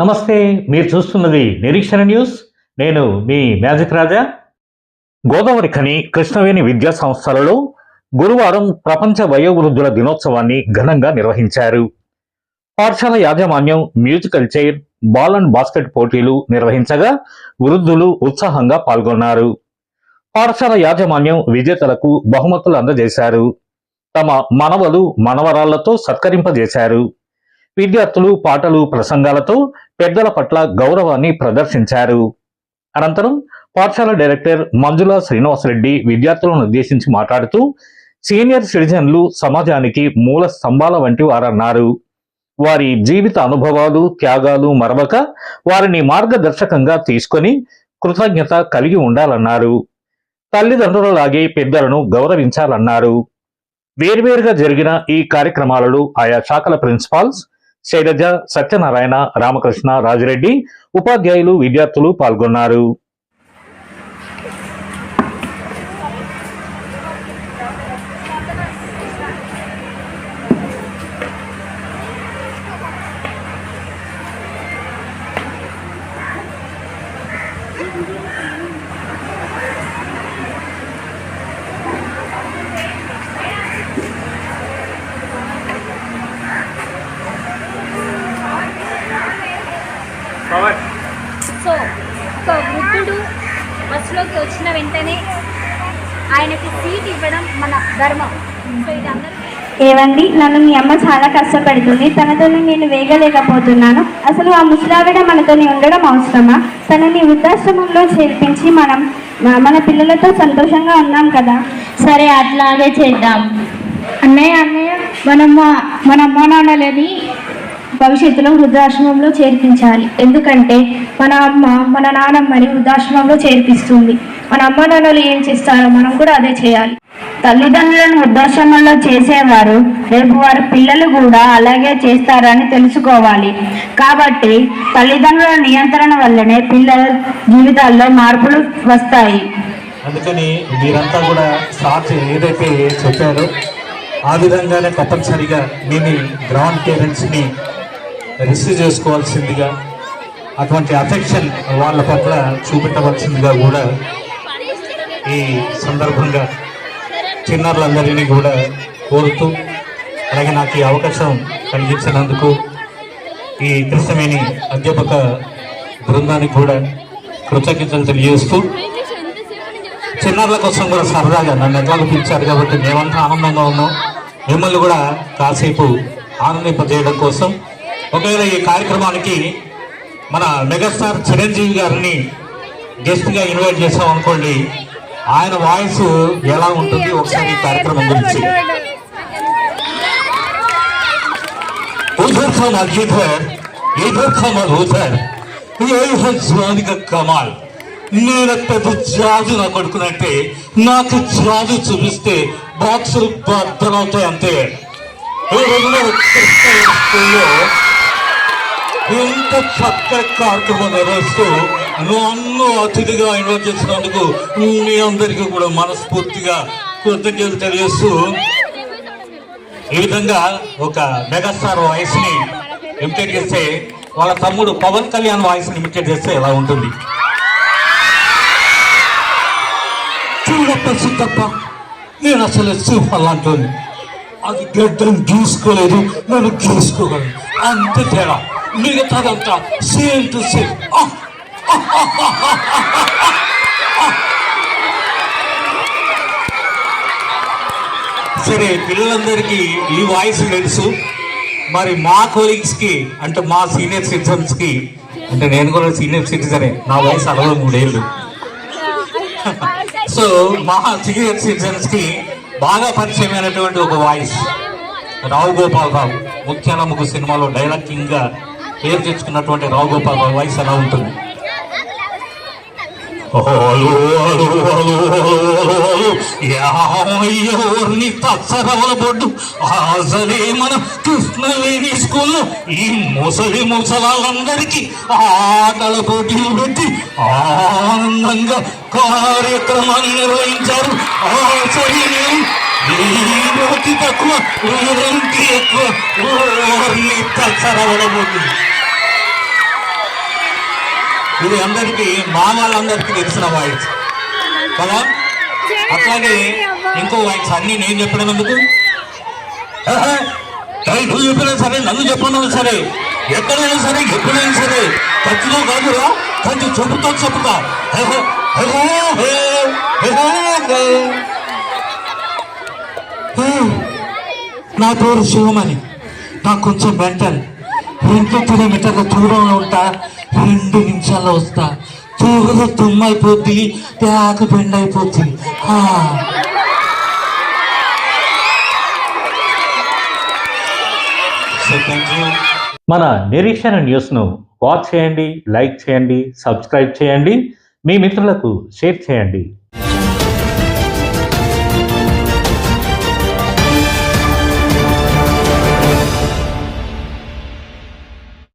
నమస్తే మీరు చూస్తున్నది నిరీక్షణ న్యూస్. నేను మీ మ్యాజిక్ రాజా. గోదావరి ఖని కృష్ణవేణి విద్యా సంస్థలలో గురువారం ప్రపంచ వయోవృద్ధుల దినోత్సవాన్ని ఘనంగా నిర్వహించారు. పాఠశాల యాజమాన్యం musical chair ball and basket పోటీలు నిర్వహించగా వృద్ధులు ఉత్సాహంగా పాల్గొన్నారు. పాఠశాల యాజమాన్యం విజేతలకు బహుమతులు అందజేశారు. తమ మనవలు మనవరాళ్ళతో సత్కరింపజేశారు. విద్యార్థులు పాటలు ప్రసంగాలతో పెద్దల పట్ల గౌరవాన్ని ప్రదర్శించారు. అనంతరం పాఠశాల డైరెక్టర్ మంజుల శ్రీనివాసరెడ్డి విద్యార్థులను ఉద్దేశించి మాట్లాడుతూ సీనియర్ సిటిజన్లు సమాజానికి మూల స్తంభాల వంటి వారన్నారు. వారి జీవిత అనుభవాలు త్యాగాలు మరవక వారిని మార్గదర్శకంగా తీసుకొని కృతజ్ఞత కలిగి ఉండాలన్నారు. తల్లిదండ్రులలాగే పెద్దలను గౌరవించాలన్నారు. వేర్వేరుగా జరిగిన ఈ కార్యక్రమాలలో ఆయా శాఖల ప్రిన్సిపాల్స్ శైలజ సత్యనారాయణ రామకృష్ణ రాజిరెడ్డి ఉపాధ్యాయులు విద్యార్థులు పాల్గొన్నారు సో ఒక వృద్ధుడు బస్సులోకి వచ్చిన వెంటనే ఆయనకి సీట్ ఇవ్వడం మన ధర్మం. సో ఇది అందరికీ ఏవండి? నన్ను మీ అమ్మ చాలా కష్టపెడుతుంది. తనతోనే నేను వేగలేకపోతున్నాను. అసలు ఆ ముసలావిడ మనతోని ఉండడం అవసరమా? తనని వృద్ధాశ్రమంలో చేర్పించి మనం మన పిల్లలతో సంతోషంగా ఉన్నాం కదా? సరే అట్లాగే చేద్దాం. అన్నయ్య అన్నయ్య మనం మా- మన అమ్మ నాన్నలని భవిష్యత్తులో వృద్ధాశ్రమంలో చేర్పించాలి. ఎందుకంటే మన అమ్మ మన నాన్నమ్మని వృద్ధాశ్రమంలో చేర్పిస్తుంది. మన అమ్మ నాన్నలు ఏం చేస్తారో మనం కూడా అదే చేయాలి. తల్లిదండ్రులను వృద్ధాశ్రమంలో చేసేవారు రేపు వారి పిల్లలు కూడా అలాగే చేస్తారని తెలుసుకోవాలి. కాబట్టి తల్లిదండ్రుల నియంత్రణ వల్లనే పిల్లల జీవితాల్లో మార్పులు వస్తాయి. అందుకని మీరంతా కూడా సాక్షి ఏదైతే చెప్పారో ఆ విధంగానే తప్పనిసరిగా మేము గ్రౌండ్ పేరెంట్స్ని రిసీవ్ చేసుకోవాల్సిందిగా అటువంటి అఫెక్షన్ వాళ్ళ పట్ల చూపెట్టవలసిందిగా కూడా ఈ సందర్భంగా చిన్నారులందరినీ కూడా కోరుతూ అలాగే నాకు ఈ అవకాశం కలిగించినందుకు ఈ కృష్ణమేని అధ్యాపక బృందానికి కూడా కృతజ్ఞతలు తెలియజేస్తూ చిన్నారుల కోసం కూడా సరదాగా నన్ను ఎట్లాగో పిలిచారు కాబట్టి మేమంతా ఆనందంగా ఉన్నాం. మిమ్మల్ని కూడా కాసేపు ఆనందింపజేయడం కోసం ఒకవేళ ఈ కార్యక్రమానికి మన మెగాస్టార్ చిరంజీవి గారిని గెస్ట్గా ఇన్వైట్ చేసాం అనుకోండి ఆయన వాయిస్ ఎలా ఉంటుంది ఒకసారి ఈ కార్యక్రమం గురించి उधर कमाल इधर इधर कमाल उधर यही है जवानी का कमाल నేను పెద్ద జాజు నా కొడుకునంటే నాకు జాజు చూపిస్తే బాక్సులు బద్దలవుతాయి అంతే ఈ రోజున కృష్ణ స్కూల్లో ఇంత చక్కటి కార్యక్రమం నిర్వహిస్తూ నన్ను అతిథిగా ఇన్వైట్ చేసినందుకు మీ అందరికీ కూడా మనస్ఫూర్తిగా కృతజ్ఞతలు తెలియజేస్తూ ఈ విధంగా ఒక మెగాస్టార్ వాయిస్ని ఇమిటేట్ చేస్తే వాళ్ళ తమ్ముడు పవన్ కళ్యాణ్ వాయిస్ని ఇమిటేట్ చేస్తే ఎలా ఉంటుంది? చూడప్ప సుత్తప్ప నేను అసలు సూపర్ లాంటి అది గడ్డం గీసుకోలేదు నన్ను గీసుకోగలను. అంత తేడా. మిగతాదంతా సేమ్ టు సేమ్ సరే పిల్లలందరికీ ఈ వాయిస్ తెలుసు. మరి మా కొలీగ్స్కి అంటే మా సీనియర్ సిటిజన్స్కి అంటే నేను కూడా సీనియర్ సిటిజనే నా వయసు అరవై మూడేళ్ళు. సో మా సీనియర్ సిటిజన్స్కి బాగా పరిచయమైనటువంటి ఒక వాయిస్. రావు గోపాల్ రావు ముత్యాలముఖ సినిమాలో డైలాగ్ కింగ్గా పేరు తెచ్చుకున్నటువంటి రావు గోపాల్ రావు వాయిస్ ఎలా ఉంటుంది? హలో హలో ఎవరిని తచ్చరవల బొడ్డు అసలే మన కృష్ణవేణి స్కూల్లో. ఈ ముసలి ముసలాళ్ళందరికీ ఆటల పోటీలు పెట్టి ఆనందంగా కార్యక్రమాన్ని నిర్వహించారు. ఆశ్చర్యం తక్కువ ఊరంకి ఎక్కువ. ఊరిని తచ్చరవల బొడ్డు. ఇది అందరికీ మా వాళ్ళందరికీ తెలిసిన వాయిస్. కదా? అట్లాగే ఇంకో వాయిస్ అన్ని నేను చెప్పడం ఎందుకు నువ్వు చెప్పినా సరే నన్ను చెప్పినా సరే ఎక్కడైనా సరే ఎప్పుడైనా సరే ఖర్చుతో కాదురా కొంచెం చెబుతా చెబుతా. హే. నా పేరు శివమణి. నాకు కొంచెం మెంటల్. రెండు కిలోమీటర్ల దూరంలో ఉంటా. రెండు నిమిషాల్లో వస్తా. తూగులో తుమ్ము అయిపోద్ది బ్యాగ్ బెండ్ అయిపోద్ది మన నిరీక్షణ న్యూస్ను వాచ్ చేయండి లైక్ చేయండి సబ్స్క్రైబ్ చేయండి. మీ మిత్రులకు షేర్ చేయండి.